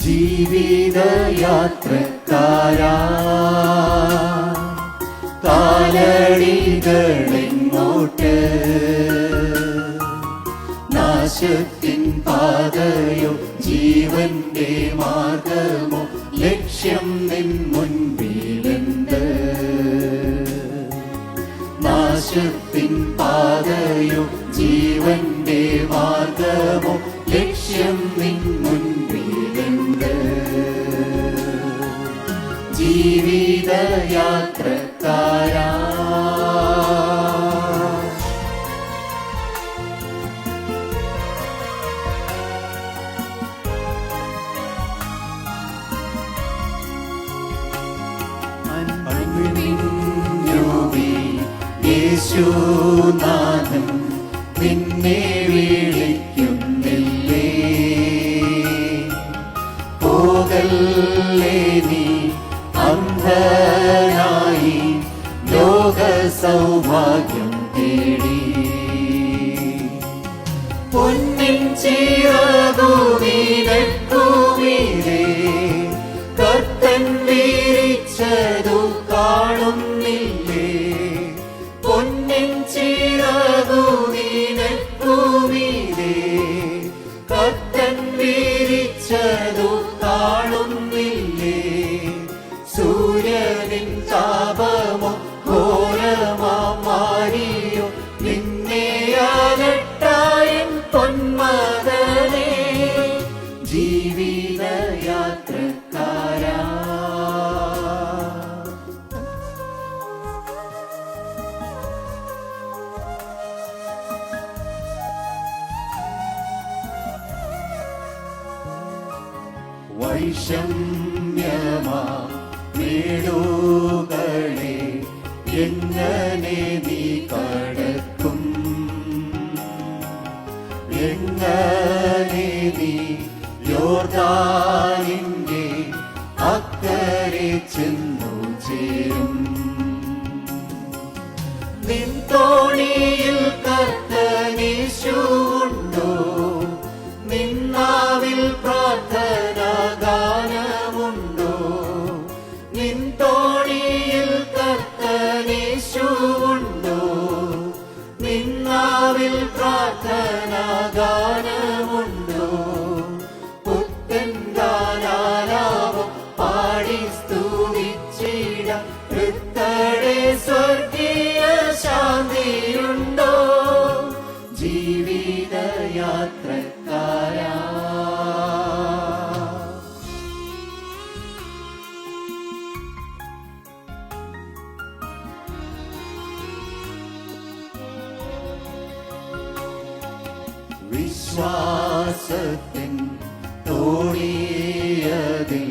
ജീവിതയാത്രക്കാരാ. കാലടികളെങ്ങോട്ട് നാശത്തിൻ പാതയോ ജീവന്റെ മാർഗമോ ലക്ഷ്യം നിൻ മുൻപിലുണ്ട്. നാശത്തിൻ പാതയോ ജീവന്റെ മാർഗമോ ലക്ഷ്യം നിൻ മുൻപിലെന്ത് ജീവിതയാത്രക്കാരാ അന്യോവി യേശുനാഥൻ നിന്നെ വിളിക്കുന്നില്ലേ സൗഭാഗ്യം തേടി. പൊന്നിൻ ചിറകു വീരക്കുമീരേ കർത്തൻ വീരിച്ചതു കാണുന്നില്ലേ? ജീവിതയാത്രക്കാരാ. വൈഷമ്യമാ വീടുകളെ എങ്ങനെ നീ കടക്കും? എങ്ങനെ നീ യോർദാനിന്റെ അക്കരെ ചെന്നു ചേരും. നിൻ തോണിയിൽ കർത്തനീശുണ്ടോ ശാന്തിയുണ്ടോ ജീവിതയാത്രക്കാരാ. വിശ്വാസത്തിൻ തോണിയതിൽ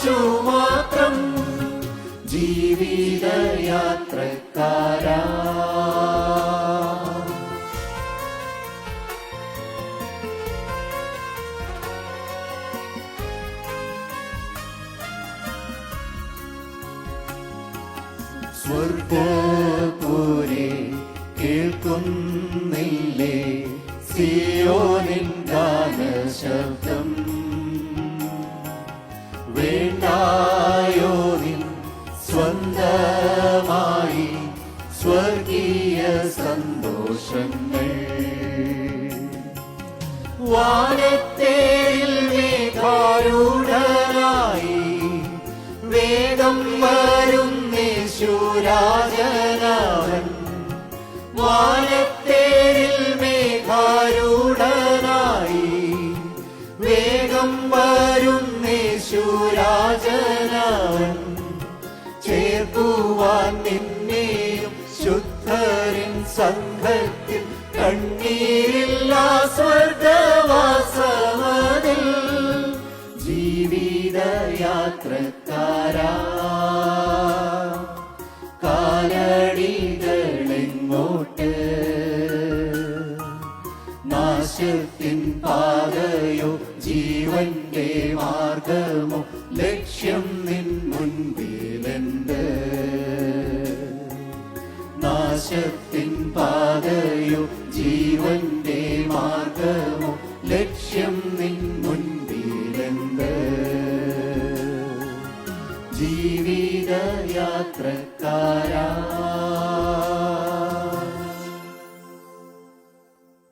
സ്നേഹിക്കുന്നോരേശു മാത്രം ജീവിതയാത്രക്കാരാ. സ്വർഗപൂരെ കേൾക്കുന്നില്ലേ? സിയോനിൻ ഗാനശബ്ദം. സ്വന്തമായി സ്വർഗീയ സന്തോഷങ്ങൾ. വാനത്തേരിൽ മേഘാരൂഢനായി വേഗം വരും യേശുരാജനാവൻ വാനത്തേരിൽ കണ്ണീരില്ലാ സ്വർഗവാസവതിൽ ജീവിത യാത്രക്കാരാ കാലടികളെങ്ങോട്ട്? നാശത്തിൻ പാതയോ ജീവന്റെ മാർഗമോ? ലക്ഷ്യം നിൻ മുൻപിലുണ്ട് നാശത്തിൻ പാതയോ ജീവന്റെ മാർഗമോ? ലക്ഷ്യം നിൻ മുൻപിലെന്ത്? ജീവിതയാത്രക്കാരാ